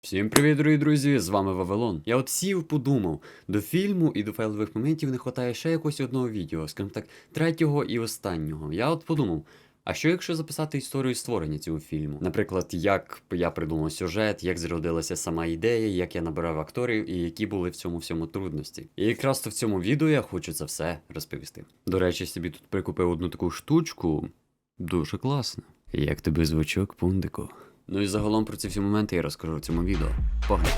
Всім привіт, дорогі друзі! З вами Вавилон. Я от сів, подумав, до фільму і до файлових моментів не вистачає ще якогось одного відео, скажімо так, третього і останнього. Я от подумав. А що якщо записати історію створення цього фільму? Наприклад, як я придумав сюжет, як зродилася сама ідея, як я набирав акторів і які були в цьому всьому трудності. І якраз то в цьому відео я хочу це все розповісти. До речі, собі тут прикупив одну таку штучку. Дуже класно. Як тобі звучок, пундику? Ну і загалом про ці всі моменти я розкажу в цьому відео. Погнали.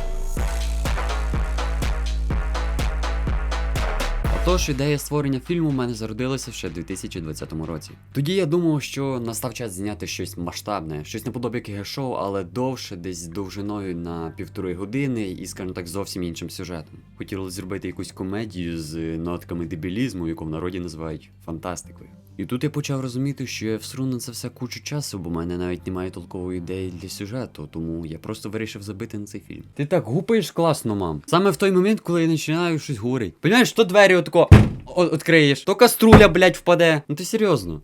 Отож, ідея створення фільму в мене зародилася ще в 2020 році. Тоді я думав, що настав час зняти щось масштабне, щось наподобі КГ-шоу, але довше, десь довжиною на півтори години і, скажімо так, зовсім іншим сюжетом. Хотіли зробити якусь комедію з нотками дебілізму, яку в народі називають фантастикою. І тут я почав розуміти, що я всру на це все кучу часу, бо в мене навіть немає толкової ідеї для сюжету, тому я просто вирішив забити на цей фільм. Ти так гупаєш класно, мам. Саме в той момент, коли я починаю щось говорити. Понимаєш, то двері отако одкриєш, то каструля, блядь, впаде. Ну ти серйозно.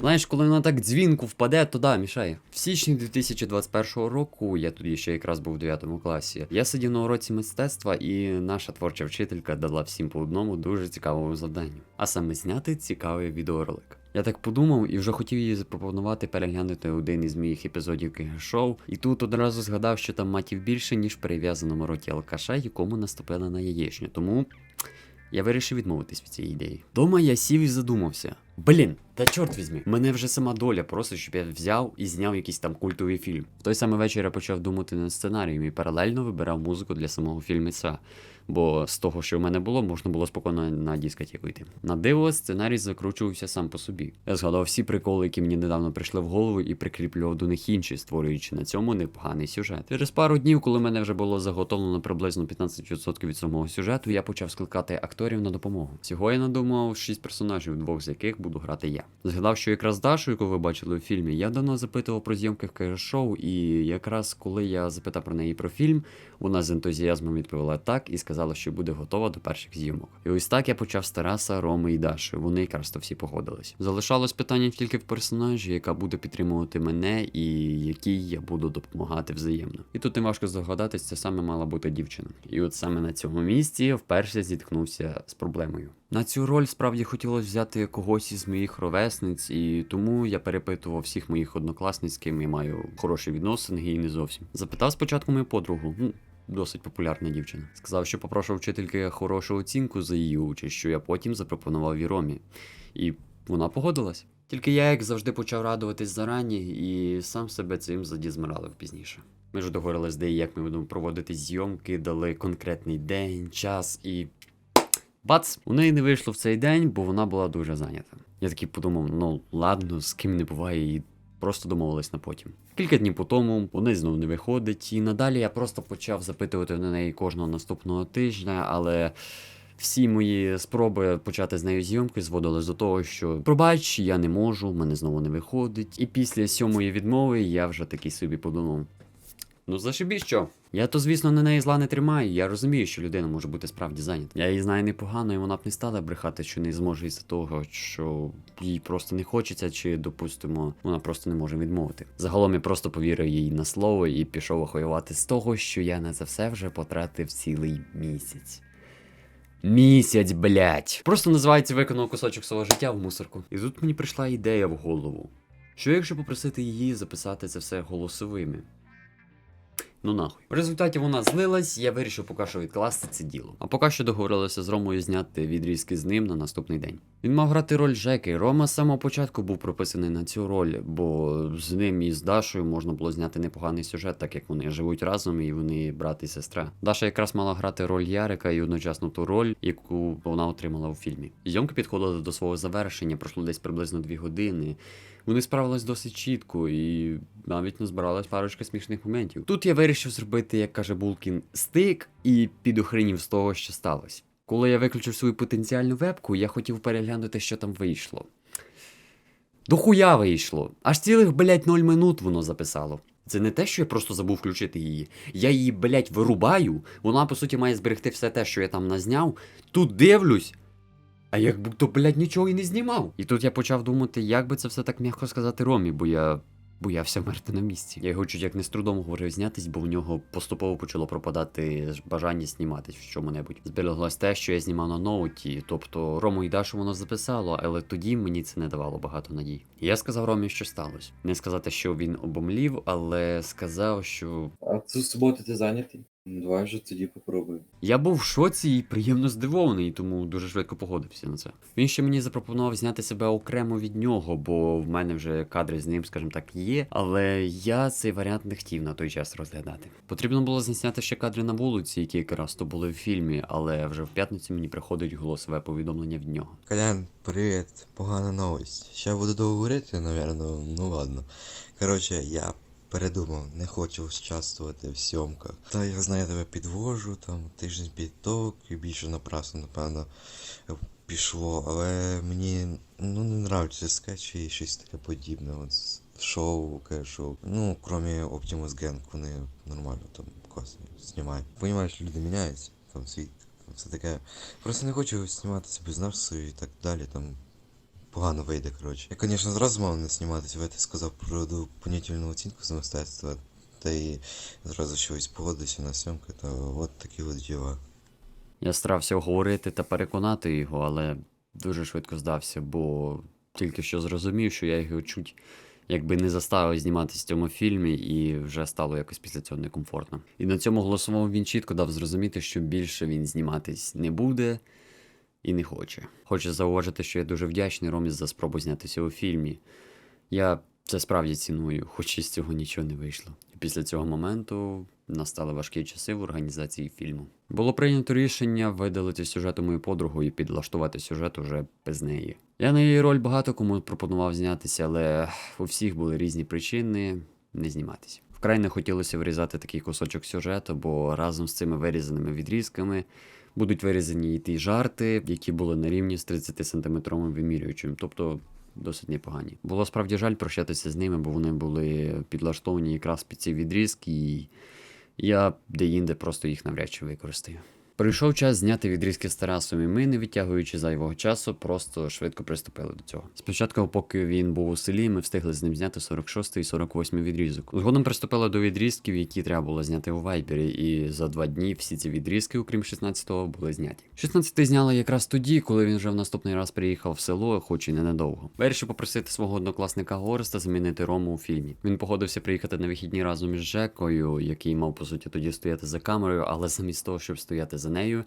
Знаєш, коли вона так дзвінку впаде, то да, мішає. В січні 2021 року, я тоді ще якраз був у 9 класі. Я сидів на уроці мистецтва, і наша творча вчителька дала всім по одному дуже цікавому завданню. А саме зняти цікавий відеоролик. Я так подумав і вже хотів їй запропонувати переглянути один із моїх епізодів КГ-шоу, і тут одразу згадав, що там матів більше, ніж в перев'язаному роті алкаша, якому наступила на яєчню. Тому я вирішив відмовитись від цієї ідеї. Дома я сів і задумався. Блін, та чорт візьми, мене вже сама доля просить, щоб я взяв і зняв якийсь там культовий фільм. В той самий вечір я почав думати над сценарієм і паралельно вибирав музику для самого фільмеця. Бо з того, що в мене було, можна було спокійно на дискотеку йти. На диво, сценарій закручувався сам по собі. Я згадав всі приколи, які мені недавно прийшли в голову, і прикріплював до них інші, створюючи на цьому непоганий сюжет. Через пару днів, коли мене вже було заготовлено приблизно 15% від самого сюжету, я почав скликати акторів на допомогу. Всього я надумав шість персонажів, двох з яких буду грати я. Згадав, що якраз Дашу, яку ви бачили у фільмі, я давно запитував про зйомки в КГ-шоу, і якраз коли я запитав про неї про фільм, вона з ентузіазмом відповіла так і сказала, що буде готова до перших зйомок. І ось так я почав з Тараса, Роми і Даші. Вони якраз то всі погодились. Залишалось питання тільки в персонажі, яка буде підтримувати мене і якій я буду допомагати взаємно. І тут не важко здогадатись, це саме мала бути дівчина. І от саме на цьому місці вперше зіткнувся з проблемою. На цю роль справді хотілося взяти когось із моїх ровесниць, і тому я перепитував всіх моїх однокласниць, з ким я маю хороші відносини, і не зовсім. Запитав спочатку мою подругу. Ну, Досить популярна дівчина. Сказав, що попрошу вчительки хорошу оцінку за її участь, що я потім запропонував і Ромі. І вона погодилась. Тільки я, як завжди, почав радуватись зарані і сам себе цим задізмиралив пізніше. Ми ж договорились, де і як ми будемо проводити зйомки, дали конкретний день, час і. Бац! У неї не вийшло в цей день, бо вона була дуже зайнята. Я такий подумав: ну ладно, з ким не буває, і просто домовились на потім. Кілька днів по тому неї знову не виходить, і надалі я просто почав запитувати на неї кожного наступного тижня, але. Всі мої спроби почати з нею зйомки зводились до того, що пробач, я не можу, мене знову не виходить. І після сьомої відмови я вже такий собі подумав. Ну зашибі що? Я то, звісно, на неї зла не тримаю. Я розумію, що людина може бути справді зайнята. Я її знаю непогано, і вона б не стала брехати, що не зможе із-за того, що їй просто не хочеться, чи, допустимо, вона просто не може відмовити. Загалом я просто повірив їй на слово і пішов охоювати з того, що я на це все вже потратив цілий місяць. Місяць, блять. Просто називається виконав кусочок свого життя в мусорку. І тут мені прийшла ідея в голову. Що якщо попросити її записати це все голосовими? Ну нахуй. В результаті вона злилась, я вирішив поки що відкласти це діло. А поки що договорилися з Ромою зняти відрізки з ним на наступний день. Він мав грати роль Жеки. Рома з самого початку був прописаний на цю роль, бо з ним і з Дашою можна було зняти непоганий сюжет, так як вони живуть разом і вони брат і сестра. Даша якраз мала грати роль Ярика і одночасно ту роль, яку вона отримала у фільмі. Зйомки підходили до свого завершення, пройшло десь приблизно дві години. Вони справились досить чітко і навіть назбиралась парочка смішних моментів. Тут я вирішив зробити, як каже Булкін, стик і підохренів з того, що сталося. Коли я виключив свою потенціальну вебку, я хотів переглянути, що там вийшло. Дохуя вийшло. Аж цілих, блять, 0 минут воно записало. Це не те, що я просто забув включити її. Я її, блять, вирубаю. Вона, по суті, має зберегти все те, що я там назняв. Тут дивлюсь. А як будто, блядь, нічого і не знімав. І тут я почав думати, як би це все так м'яко сказати Ромі, бо я боявся вмерти на місці. Я його чуть як не з трудом говорив знятись, бо в нього поступово почало пропадати бажання зніматись в чому-небудь. Збереглось те, що я знімав на ноуті, тобто Рому і Дашу воно записало, але тоді мені це не давало багато надій. Я сказав Ромі, що сталося. Не сказати, що він обомлів, але сказав, що А цю суботу ти зайнятий? Ну, Давай вже тоді попробуй. Я був в шоці і приємно здивований, тому дуже швидко погодився на це. Він ще мені запропонував зняти себе окремо від нього, бо в мене вже кадри з ним, скажімо так, є. Але я цей варіант не хотів на той час розглядати. Потрібно було зняти ще кадри на вулиці, які якраз то були в фільмі, але вже в п'ятницю мені приходить голосове повідомлення від нього. Колян, привіт. Погана новость. Ще буду довго говорити, напевно, ну ладно. Коротше, я передумав, не хочу участвувати в сьомках. Та я знаю, тебе підвожу, там тиждень підток і більше напрасно, напевно, пішло. Але мені ну не нравляться скетчі і щось таке подібне. От з шоу, шоу. Ну, крім Optimus Gang, вони нормально там класно знімають. Понімаєш, люди міняються, там світ, все таке. Просто не хочу зніматися без настрою і так далі, там погано вийде, коротше. Я, звісно, зразу мав не зніматися, ти сказав про понятільну оцінку з мистецтва, та і зразу щось погодився на сьомки, то от такі от діла. Я старався говорити та переконати його, але дуже швидко здався, бо тільки що зрозумів, що я його чуть якби не заставив зніматися в цьому фільмі, і вже стало якось після цього некомфортно. І на цьому голосовому він чітко дав зрозуміти, що більше він зніматись не буде і не хоче. Хочу зауважити, що я дуже вдячний Ромі за спробу знятися у фільмі. Я це справді ціную, хоч із цього нічого не вийшло. І після цього моменту настали важкі часи в організації фільму. Було прийнято рішення видалити сюжет у мою подругу і підлаштувати сюжет уже без неї. Я на її роль багато кому пропонував знятися, але у всіх були різні причини не зніматися. Вкрай не хотілося вирізати такий кусочок сюжету, бо разом з цими вирізаними відрізками будуть вирізані і ті жарти, які були на рівні з 30 сантиметровим вимірюючим, тобто досить непогані. Було справді жаль прощатися з ними, бо вони були підлаштовані якраз під ці відрізки, і я де-інде просто їх навряд чи використаю. Прийшов час зняти відрізки з Тарасом, і ми, не відтягуючи зайвого часу, просто швидко приступили до цього. Спочатку, поки він був у селі, ми встигли з ним зняти 46 і 48 відрізок. Згодом приступили до відрізків, які треба було зняти у Вайбері, і за два дні всі ці відрізки, окрім 16-го, були зняті. 16-й зняли якраз тоді, коли він вже в наступний раз приїхав в село, хоч і не надовго. Вирішив попросити свого однокласника Гореста замінити Рому у фільмі. Він погодився приїхати на вихідні разом із Жекою, який мав по суті тоді стояти за камерою, але замість того, щоб стояти за нею,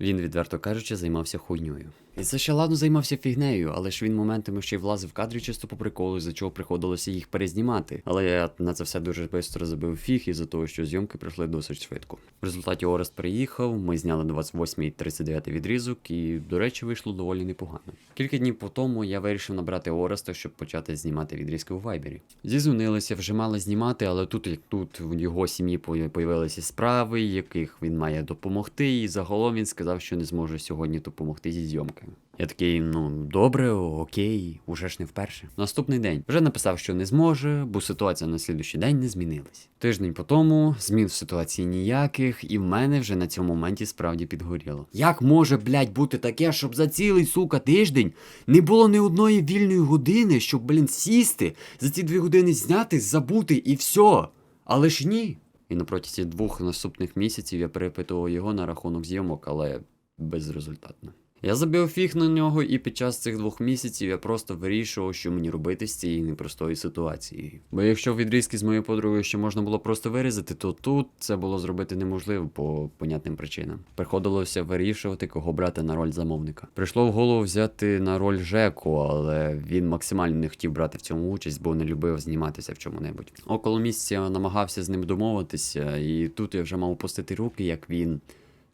він, відверто кажучи, займався хуйньою. І це ще ладно займався фігнею, але ж він моментами ще й влазив в кадри чисто по приколу, за чого приходилося їх перезнімати. Але я на це все дуже швидко забив фіг із-за того, що зйомки пройшли досить швидко. В результаті Орест приїхав, ми зняли 28 і 39 відрізок, і, до речі, вийшло доволі непогано. Кілька днів по тому я вирішив набрати Ореста, щоб почати знімати відрізки у Вайбері. Зізвонилися, вже мали знімати, але тут, як тут в його сім'ї появилися справи, яких він має допомогти, і загалом він сказав, що не зможе сьогодні допомогти зі зйомками. Я такий, ну добре, окей, уже ж не вперше. Наступний день вже написав, що не зможе, бо ситуація на слідущий день не змінилась. Тиждень по тому змін в ситуації ніяких, і в мене вже на цьому моменті справді підгоріло. Як може, блядь, бути таке, щоб за цілий сука тиждень не було ні одної вільної години, щоб, блін, сісти, за ці дві години зняти, забути і все. Але ж ні. І на протязі двох наступних місяців я перепитував його на рахунок зйомок, але безрезультатно. Я забив фіг на нього, і під час цих двох місяців я просто вирішував, що мені робити з цією непростою ситуацією. Бо якщо відрізки з моєю подругою ще можна було просто вирізати, то тут це було зробити неможливо по понятним причинам. Приходилося вирішувати, кого брати на роль замовника. Прийшло в голову взяти на роль Жеку, але він максимально не хотів брати в цьому участь, бо не любив зніматися в чому-небудь. Около місяця намагався з ним домовитися, і тут я вже мав опустити руки, як він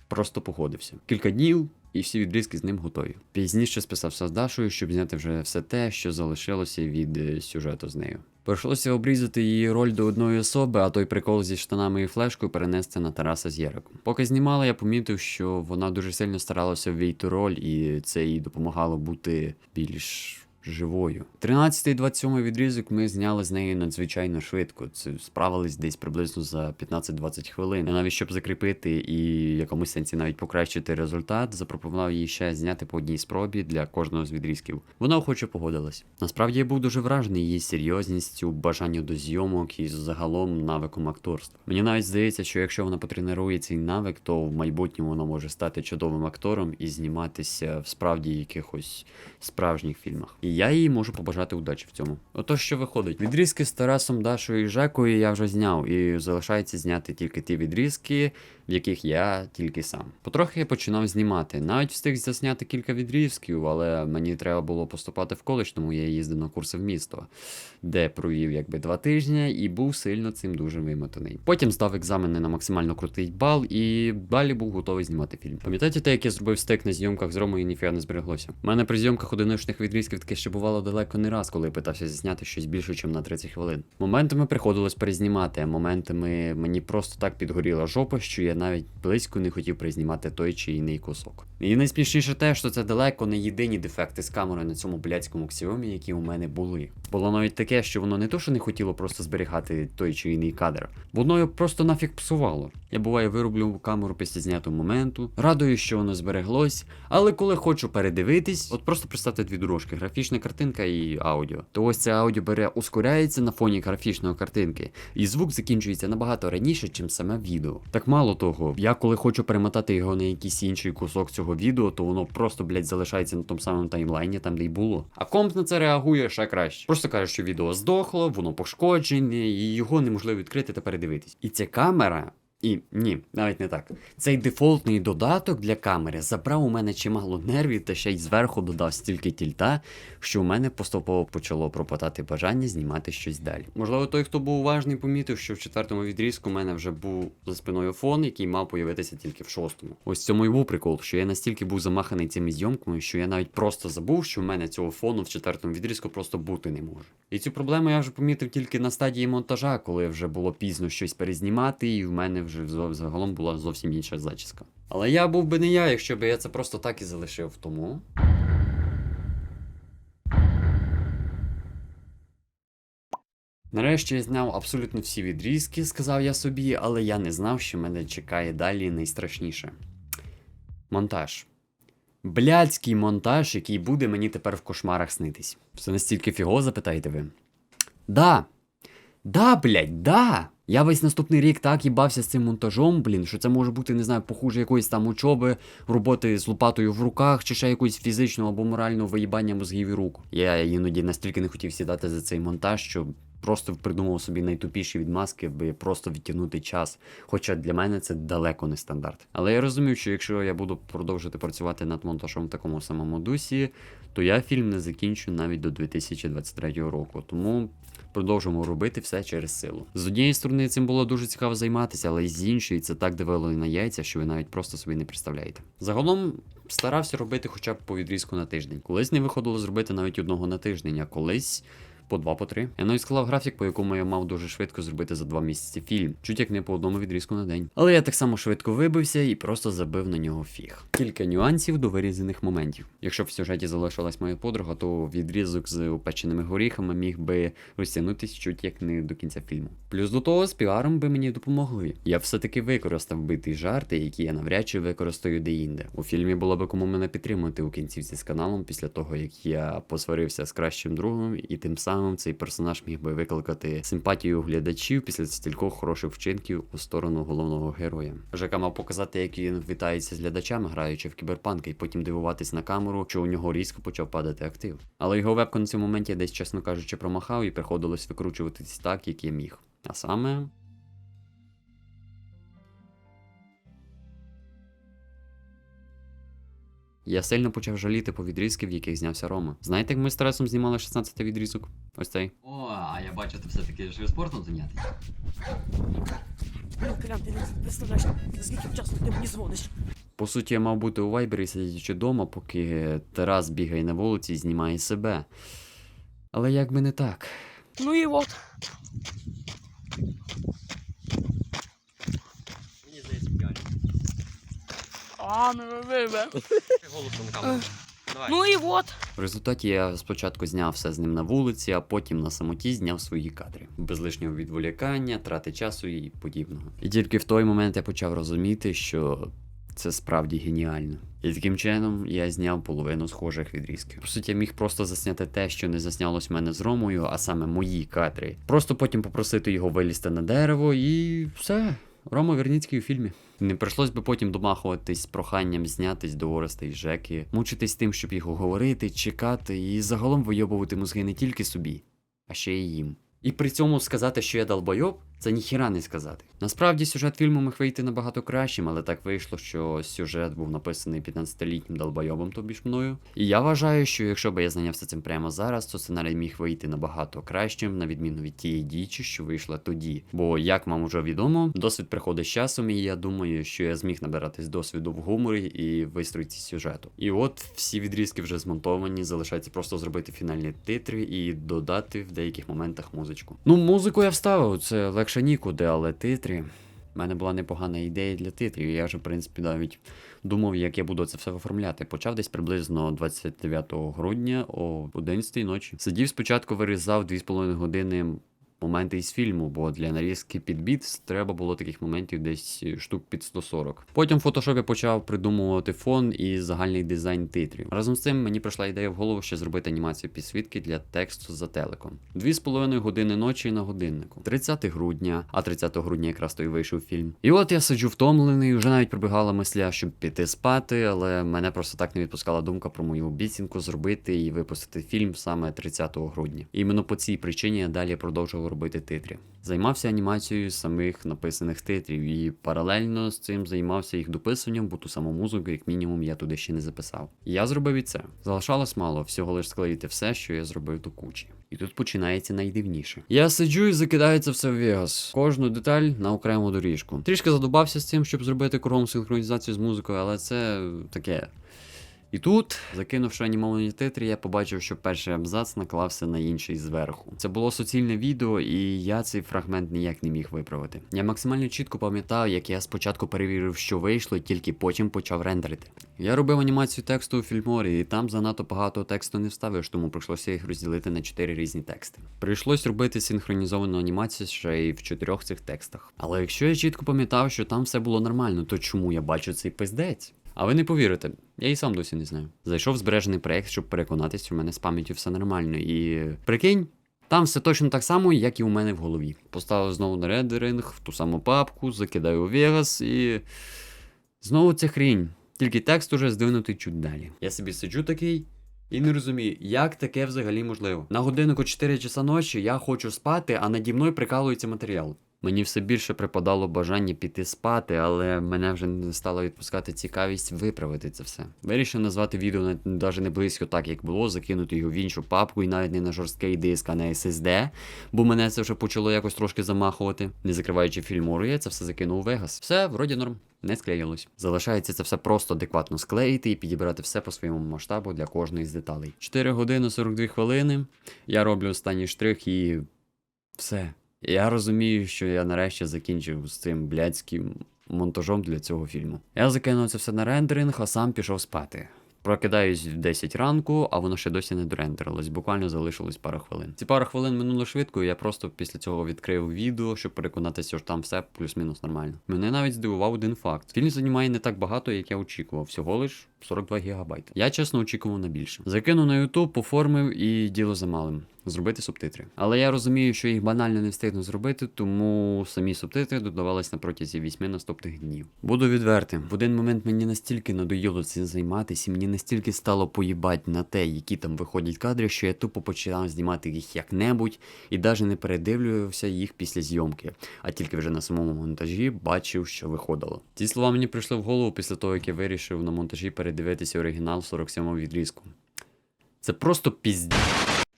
просто погодився. Кілька днів. І всі відрізки з ним готові. Пізніше списався з Дашою, щоб зняти вже все те, що залишилося від е, сюжету з нею. Прийшлося обрізати її роль до одної особи, а той прикол зі штанами і флешкою перенести на Тараса з Єриком. Поки знімала, я помітив, що вона дуже сильно старалася ввійти роль, і це їй допомагало бути більш живою. 13 і 27 відрізок ми зняли з нею надзвичайно швидко. Це справились десь приблизно за 15-20 хвилин. І навіть щоб закріпити і в якомусь сенсі навіть покращити результат, запропонував їй ще зняти по одній спробі для кожного з відрізків. Вона охоче погодилась. Насправді я був дуже вражений її серйозністю, бажанню до зйомок і загалом навиком акторства. Мені навіть здається, що якщо вона потренує цей навик, то в майбутньому вона може стати чудовим актором і зніматися в справді якихось справжніх фільмах. І я їй можу побажати удачі в цьому. Отож, що виходить, відрізки з Тарасом, Дашою і Жекою я вже зняв, і залишається зняти тільки ті відрізки, в яких я тільки сам. Потрохи я починав знімати. Навіть встиг засняти кілька відрізків, але мені треба було поступати в коледж, тому я їздив на курси в місто, де провів якби два тижні і був сильно цим дуже вимотаний. Потім здав екзамени на максимально крутий бал і далі був готовий знімати фільм. Пам'ятаєте те, як я зробив стек на зйомках з Ромою ніфіга не збереглося? У мене при зйомках одиночних відрізків таке ще бувало далеко не раз, коли питався зняти щось більше, ніж на 30 хвилин. Моментами приходилось перезнімати, а моментами мені просто так підгоріла жопа, що я навіть близько не хотів признімати той чи інший кусок. І найсмішніше те, що це далеко не єдині дефекти з камерою на цьому блядському Xiaomi, які у мене були. Було навіть таке, що воно не то, що не хотіло просто зберігати той чи інший кадр, воно його просто нафіг псувало. Я буває вироблю камеру після знятого моменту, радую, що воно збереглось, але коли хочу передивитись, от просто представте дві дорожки: графічна картинка і аудіо. То ось це аудіо бере, ускоряється на фоні графічної картинки, і звук закінчується набагато раніше, ніж саме відео. Так мало того, я коли хочу перемотати його на якийсь інший кусок цього відео, то воно просто, блядь, залишається на тому самому таймлайні, там де й було. А комп на це реагує ще краще. Просто каже, що відео здохло, воно пошкоджене, і його неможливо відкрити та передивитись. І ця камера. І ні, навіть не так. Цей дефолтний додаток для камери забрав у мене чимало нервів та ще й зверху додав стільки тільта, що у мене поступово почало пропадати бажання знімати щось далі. Можливо, той, хто був уважний, помітив, що в четвертому відрізку у мене вже був за спиною фон, який мав появитися тільки в шостому. Ось цьому і був прикол, що я настільки був замаханий цими зйомками, що я навіть просто забув, що в мене цього фону в четвертому відрізку просто бути не може. І цю проблему я вже помітив тільки на стадії монтажа, коли вже було пізно щось перезнімати, і в мене вже загалом була зовсім інша зачіска. Але я був би не я, якщо б я це просто так і залишив. Тому. Нарешті я зняв абсолютно всі відрізки, сказав я собі, але я не знав, що мене чекає далі найстрашніше. Монтаж. Блядський монтаж, який буде мені тепер в кошмарах снитись. Все настільки фіго, запитаєте ви? Да. Да, блядь, да. Я весь наступний рік так їбався з цим монтажом, блін, що це може бути, не знаю, похуже якоїсь там учоби, роботи з лопатою в руках, чи ще якоїсь фізичного або морального виїбання мозгів і рук. Я іноді настільки не хотів сідати за цей монтаж, що просто придумав собі найтупіші відмазки, аби просто відтягнути час. Хоча для мене це далеко не стандарт. Але я розумів, що якщо я буду продовжувати працювати над монтажом в такому самому дусі, то я фільм не закінчу навіть до 2023 року. Тому продовжимо робити все через силу. З однієї сторони, цим було дуже цікаво займатися, але з іншої це так дивило на яйця, що ви навіть просто собі не представляєте. Загалом старався робити хоча б по відрізку на тиждень. Колись не виходило зробити навіть одного на тиждень, а колись. По два, по три. Я навіть склав графік, по якому я мав дуже швидко зробити за два місяці фільм, чуть як не по одному відрізку на день. Але я так само швидко вибився і просто забив на нього фіг. Кілька нюансів до вирізаних моментів. Якщо в сюжеті залишилась моя подруга, то відрізок з опеченими горіхами міг би розтягнутись чуть як не до кінця фільму. Плюс до того з піаром би мені допомогли. Я все-таки використав битий жарти, які я навряд чи використаю деінде. У фільмі було би кому мене підтримати у кінцівці з каналом після того, як я посварився з кращим другом, і тим самим цей персонаж міг би викликати симпатію глядачів після стількох хороших вчинків у сторону головного героя. Жека мав показати, як він вітається з глядачами, граючи в кіберпанк, і потім дивуватись на камеру, що у нього різко почав падати актив. Але його вебку на цьому моменті десь, чесно кажучи, промахав і приходилось викручуватись так, як я міг. А саме. Я сильно почав жаліти по відрізки, в яких знявся Рома. Знаєте, як ми з Тарасом знімали 16 відрізок? Ось цей. О, а я бачу, ти все-таки живе спортом зайнятий. Ну, Колян, ти не представляєш, скільки часу ти мені дзвониш. По суті, я мав бути у вайбері, сидячи вдома, поки Тарас бігає на вулиці і знімає себе. Але як би не так. Ну і от. Мені здається, п'яні. А, не роби, бе. Голосом камеру. Давай. Ну и вот. В результаті я спочатку зняв все з ним на вулиці, а потім на самоті зняв свої кадри. Без лишнього відволікання, трати часу і подібного. І тільки в той момент я почав розуміти, що це справді геніально. І таким чином я зняв половину схожих відрізків. По суті, я міг просто засняти те, що не заснялось в мене з Ромою, а саме мої кадри. Просто потім попросити його вилізти на дерево і все. Рома Верніцький у фільмі. Не прийшлось би потім домахуватись з проханням знятись до Ореста і Жеки, мучитись тим, щоб їх уговорити, чекати і загалом вийобувати мозги не тільки собі, а ще й їм. І при цьому сказати, що я долбойоб, це ніхіра не сказати. Насправді сюжет фільму міг вийти набагато кращим, але так вийшло, що сюжет був написаний 15-літнім долбойобом, тобі ж мною. І я вважаю, що якщо би я зайнявся цим прямо зараз, то сценарій міг вийти набагато кращим, на відміну від тієї дічі, що вийшла тоді. Бо, як вам уже відомо, досвід приходить з часом, і я думаю, що я зміг набиратись досвіду в гуморі і вистроїці сюжету. І от всі відрізки вже змонтовані, залишається просто зробити фінальні титри і додати в деяких моментах музичку. Ну, музику я вставив, це легше нікуди, але титрі. У мене була непогана ідея для титрів. Я вже, в принципі, навіть думав, як я буду це все оформляти. Почав десь приблизно 29 грудня о 11 ночі. Сидів спочатку, вирізав 2,5 години. Моменти із фільму, бо для нарізки під біт треба було таких моментів десь штук під 140. Потім в фотошопі почав придумувати фон і загальний дизайн титрів. Разом з цим мені прийшла ідея в голову ще зробити анімацію підсвітки для тексту за телеком. Дві з половиною години ночі на годиннику. 30 грудня, а 30 грудня якраз то і вийшов фільм. І от я сиджу втомлений, вже навіть прибігала мисля, щоб піти спати, але мене просто так не відпускала думка про мою обіцянку зробити і випустити фільм саме 30 грудня. Іменно по цій причині я далі продовжував робити титри. Займався анімацією самих написаних титрів і паралельно з цим займався їх дописуванням, бо ту саму музику, як мінімум, я туди ще не записав. Я зробив і це. Залишалось мало, всього лиш склеїти все, що я зробив до кучі. І тут починається найдивніше. Я сиджу і закидаю це все в Vegas. Кожну деталь на окрему доріжку. Трішки задобався з цим, щоб зробити кругом синхронізацію з музикою, але це таке. І тут, закинувши анімовані титри, я побачив, що перший абзац наклався на інший зверху. Це було суцільне відео, і я цей фрагмент ніяк не міг виправити. Я максимально чітко пам'ятав, як я спочатку перевірив, що вийшло, і тільки потім почав рендерити. Я робив анімацію тексту у фільморі, і там занадто багато тексту не вставиш, тому прийшлося їх розділити на чотири різні тексти. Прийшлось робити синхронізовану анімацію ще й в чотирьох цих текстах. Але якщо я чітко пам'ятав, що там все було нормально, то чому я бачу цей пиздець? А ви не повірите, я і сам досі не знаю. Зайшов збережений проект, щоб переконатися, що в мене з пам'яттю все нормально. І прикинь, там все точно так само, як і у мене в голові. Поставив знову на рендеринг, в ту саму папку, закидаю у Vegas і. Знову ця хрінь. Тільки текст уже здвинутий чуть далі. Я собі сиджу такий. І не розумію, як таке взагалі можливо. На годиннику 4 часа ночі я хочу спати, а наді мною прикалується матеріал. Мені все більше припадало бажання піти спати, але мене вже не стало відпускати цікавість виправити це все. Вирішив назвати відео навіть не близько так, як було, закинути його в іншу папку і навіть не на жорсткий диск, а на SSD, бо мене це вже почало якось трошки замахувати. Не закриваючи фільмору, я це все закинув у Vegas. Все, вроді норм. Не склеїлось. Залишається це все просто адекватно склеїти і підібрати все по своєму масштабу для кожної з деталей. 4 години 42 хвилини. Я роблю останній штрих і все. Я розумію, що я нарешті закінчив з цим блядським монтажом для цього фільму. Я закинув це все на рендеринг, а сам пішов спати. Прокидаюсь в 10 ранку, а воно ще досі не дорендерилось, буквально залишилось пара хвилин. Ці пара хвилин минуло швидко, і я просто після цього відкрив відео, щоб переконатися, що там все плюс-мінус нормально. Мене навіть здивував один факт: фільм займає не так багато, як я очікував, всього лиш 42 гігабайти. Я чесно очікував на більше. Закинув на YouTube, поформив і діло за малим. Зробити субтитри. Але я розумію, що їх банально не встигну зробити, тому самі субтитри додавались на протязі вісьми наступних днів. Буду відвертим. В один момент мені настільки надоїло цим займатися, мені настільки стало поїбать на те, які там виходять кадри, що я тупо починав знімати їх як-небудь і навіть не передивлювався їх після зйомки, а тільки вже на самому монтажі бачив, що виходило. Ці слова мені прийшли в голову після того, як я вирішив на монтажі передивитися оригінал 47-го відрізку. Це просто пізд.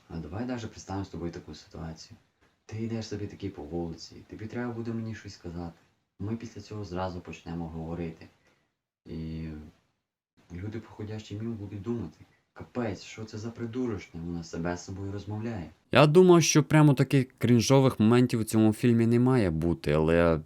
А давай навіть представимо з тобою таку ситуацію. Ти йдеш собі такий по вулиці, тобі треба буде мені щось сказати. Ми після цього зразу почнемо говорити. І люди, проходящі мимо, будуть думати. Капець, що це за придурочне, вона себе з собою розмовляє. Я думав, що прямо таких крінжових моментів у цьому фільмі не має бути, але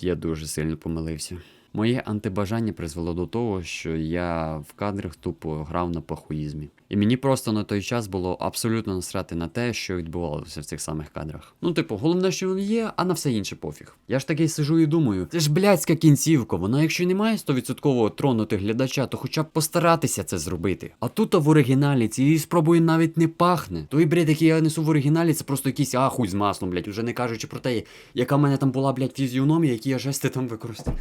я дуже сильно помилився. Моє антибажання призвело до того, що я в кадрах тупо грав на пахуїзмі. І мені просто на той час було абсолютно насрати на те, що відбувалося в цих самих кадрах. Ну, типу, головне, що він є, а на все інше пофіг. Я ж такий сижу і думаю, це ж блядська кінцівка, вона якщо не має 100% тронути глядача, то хоча б постаратися це зробити. А тут в оригіналі цієї спробою навіть не пахне. Той бред, який я несу в оригіналі, це просто якийсь ахуй з маслом, блядь, уже не кажучи про те, яка в мене там була, блядь, фізіономія, які я жести там використав.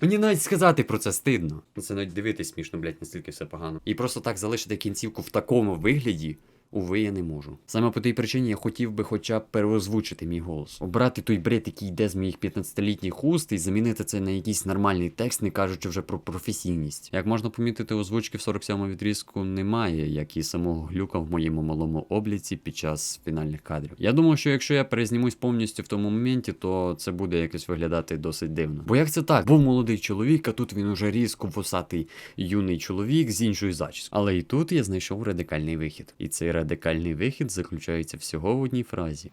Мені навіть сказати про це стидно. Ну, Це навіть дивитись смішно, блядь, настільки все погано. І просто так залишити кінцівку в такому вигляді. Уви, я не можу. Саме по тій причині я хотів би хоча б переозвучити мій голос. Обрати той бред, який йде з моїх 15-літніх уст, і замінити це на якийсь нормальний текст, не кажучи вже про професійність. Як можна помітити, озвучки в 47-му відрізку немає, як і самого глюка в моєму малому обліці під час фінальних кадрів. Я думав, що якщо я перезнімусь повністю в тому моменті, то це буде якось виглядати досить дивно. Бо як це так? Був молодий чоловік, а тут він уже різко вусатий юний чоловік з іншою зачіскою. Але і тут я знайшов радикальний вихід. І цей радикальний вихід заключається всього в одній фразі.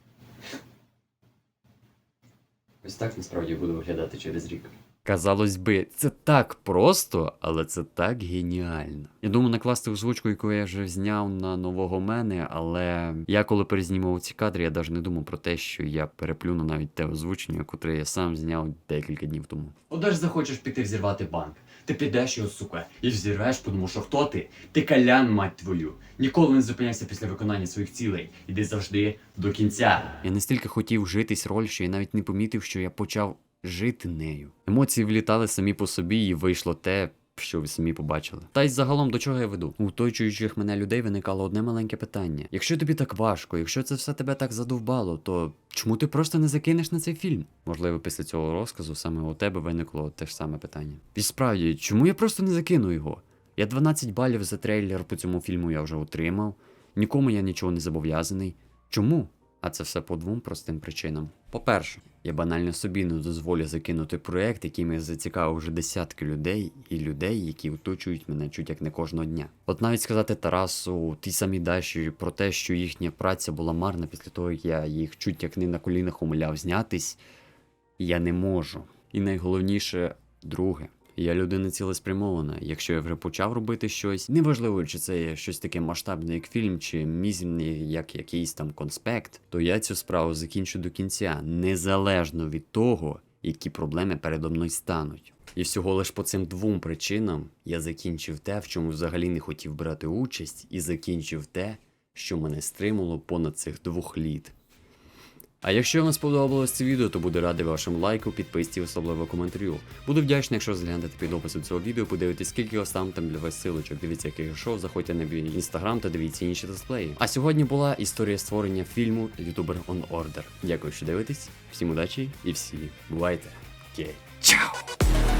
Ось так насправді буде виглядати через рік. Казалось би, це так просто, але це так геніально. Я думаю накласти озвучку, яку я вже зняв на нового мене, але я коли перезнімав ці кадри, я навіть не думав про те, що я переплюну навіть те озвучення, котре я сам зняв декілька днів тому. Одеш захочеш піти взірвати банк. Ти підеш його, сука, і взірвеш, тому що хто ти? Ти калян, мать твою. Ніколи не зупиняйся після виконання своїх цілей. Іди завжди до кінця. Я настільки хотів житись роль, що я навіть не помітив, що я почав жити нею. Емоції влітали самі по собі, і вийшло те. Що ви самі побачили. Та й загалом до чого я веду? У оточуючих мене людей виникало одне маленьке питання: якщо тобі так важко, якщо це все тебе так задовбало, то чому ти просто не закинеш на цей фільм? Можливо, після цього розказу саме у тебе виникло те ж саме питання. І справді, чому я просто не закину його? Я 12 балів за трейлер по цьому фільму я вже отримав. Нікому я нічого не зобов'язаний. Чому? А це все по двом простим причинам. По-перше, я банально собі не дозволю закинути проект, який мене зацікавив вже десятки людей, і людей, які оточують мене чуть як не кожного дня. От навіть сказати Тарасу, тій самій Даші про те, що їхня праця була марна після того, як я їх чуть як не на колінах умоляв знятись, я не можу. І найголовніше, друге. Я людина цілеспрямована. Якщо я вже почав робити щось, неважливо, чи це є щось таке масштабне, як фільм, чи мізерний, як якийсь там конспект, то я цю справу закінчу до кінця, незалежно від того, які проблеми передо мною стануть. І всього лиш по цим двом причинам я закінчив те, в чому взагалі не хотів брати участь, і закінчив те, що мене стримало понад цих двох літ. А якщо вам сподобалось це відео, то буду радий вашому лайку, підписці, особливо коментарю. Буду вдячний, якщо зглянете під описом цього відео, подивитесь, скільки вас там там для вас силочок. Дивіться, яких шоу, заходьте на мій інстаграм та дивіться інші дисплеї. А сьогодні була історія створення фільму Ютубер on Order. Дякую, що дивитесь, всім удачі і всі бувайте. Окей. Чао!